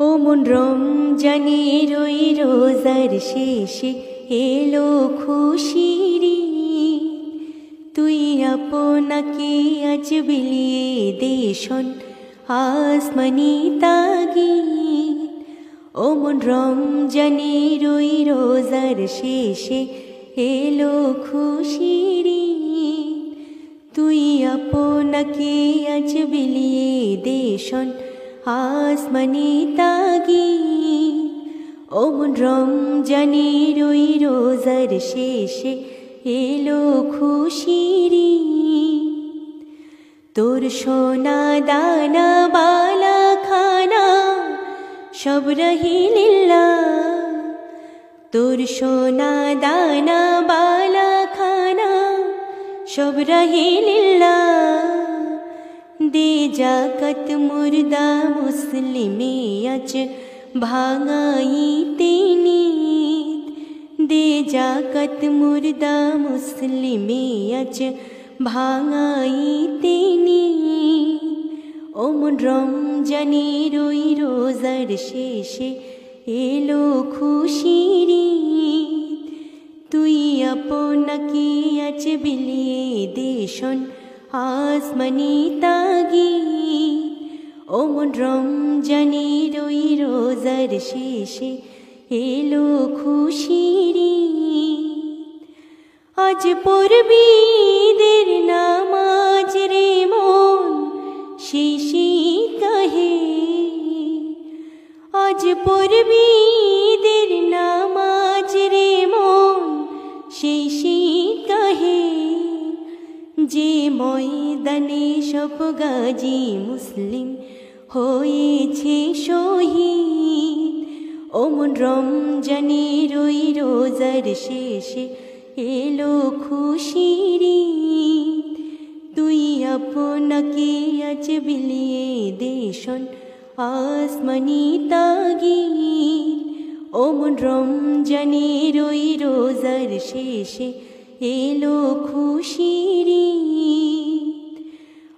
ও মন রমজানের ওই রোজার শেষে এলো খুশির তুই আপনাকে আজ বিলিয়ে দেশন আসমানি তাগিদ। ও মন রমজানের ওই রোজার শেষে এলো খুশির তুই আপনাকে আজ বিলিয়ে দেশন আসমানি তাগি ও মন রমজানের ওই রোজার শেষে এলো খুশির। তোর সোনা দানা বালা খানা সব রহিলিল্লা তোর সোনা দানা বালা খানা সব রহিলিল্লা দে জাকত মুর্দা মুসলিমে আজ ভাঙাই তিনি দে জাকত মুর্দা মুসলিমে আজ ভাঙাই তিনি ওমন রমজানের ওই রোজার শেষে এলো খুশির। তুই আপনাকে আজ বিলিয়ে দেশন আসমানি তাগি ওমন রমজানের ওই রোজার শেষে এলো খুশির। আজ পড়বিদের নামাজ রে মন শিশি কাহে আজ পড়বিদের ময়দানে সব গাজী মুসলিম হয়েছে শহীদ। ওমন রমজানের ওই রোজার শেষে এলো খুশির তুই আপনাকে আজ বিলিয়ে দেশন আসমানি তাগিদ। ওমন রমজানের ওই রোজার শেষে এলো খুশির।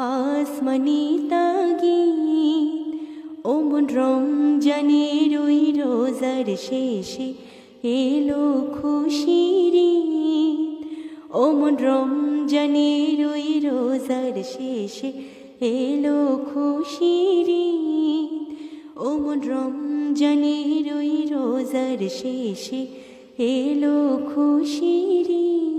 আসমানি তাগিদ ওমন রমজানের ওই রোজার শেষে এলো খুশির। ওমন রমজানের ওই রোজার শেষে এলো খুশির। ওমন রমজানের ওই রোজার শেষে এলো খুশির।